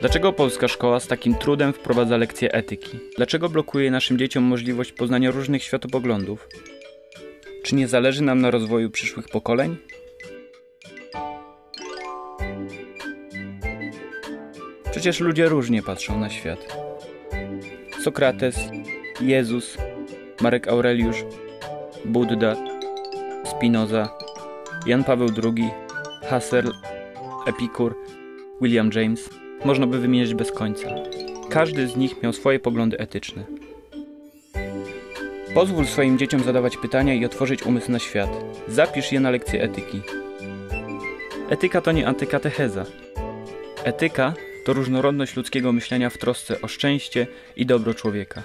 Dlaczego polska szkoła z takim trudem wprowadza lekcje etyki? Dlaczego blokuje naszym dzieciom możliwość poznania różnych światopoglądów? Czy nie zależy nam na rozwoju przyszłych pokoleń? Przecież ludzie różnie patrzą na świat. Sokrates, Jezus, Marek Aureliusz, Buddha, Spinoza, Jan Paweł II, Husserl, Epikur, William James. Można by wymieniać bez końca. Każdy z nich miał swoje poglądy etyczne. Pozwól swoim dzieciom zadawać pytania i otworzyć umysł na świat. Zapisz je na lekcję etyki. Etyka to nie antykatecheza. Etyka to różnorodność ludzkiego myślenia w trosce o szczęście i dobro człowieka.